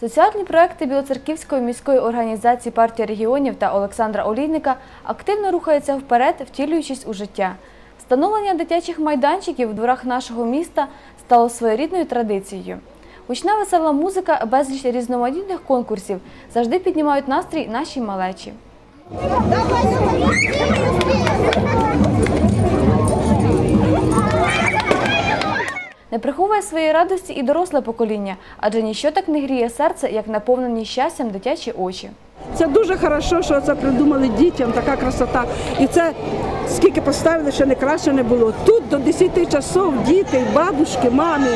Соціальні проекти Білоцерківської міської організації партії регіонів та Олександра Олійника активно рухаються вперед, втілюючись у життя. Встановлення дитячих майданчиків в дворах нашого міста стало своєрідною традицією. Гучна весела музика, безліч різноманітних конкурсів завжди піднімають настрій нашій малечі. Не приховує своєї радості і доросле покоління, адже ніщо так не гріє серце, як наповнені щастям дитячі очі. Це дуже добре, що це придумали дітям, така красота. І це скільки поставили, ще не краще не було. Тут до 10 часов діти, бабушки, мами,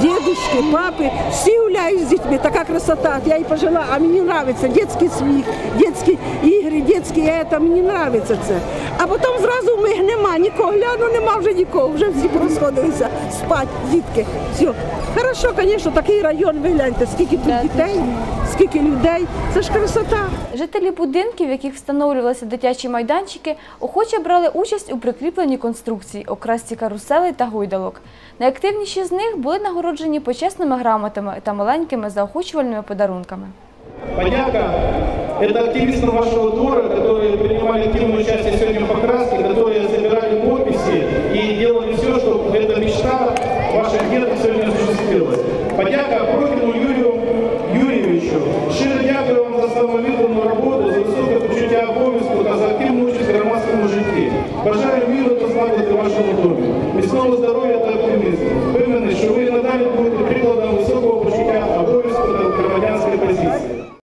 дідушки, папи, всі гуляють з дітьми. Така красота. Я їй пожила, а мені подобається дитячий сміх, дитячі ігри, дитячі це, мені подобається це. А потім зразу в них нема нікого. Гляну, нема вже нікого, вже всі порозходилися спать, дітки. Все. Хорошо, звісно, такий район, ви гляньте, скільки тут дітей, скільки людей. Це ж красота. Жителі будинків, в яких встановлювалися дитячі майданчики, охоче брали участь у прикріпленні конструкції окрасці каруселей та гойдалок. Найактивніші з них були нагороджені почесними грамотами та маленькими заохочувальними подарунками. Подяка це активістам вашого туру, які приймали активну участь сьогодні в покрасці, які збирали підписи і робили все, щоб ця мечта ваших діток сьогодні осуществилась. Подяка Бажаю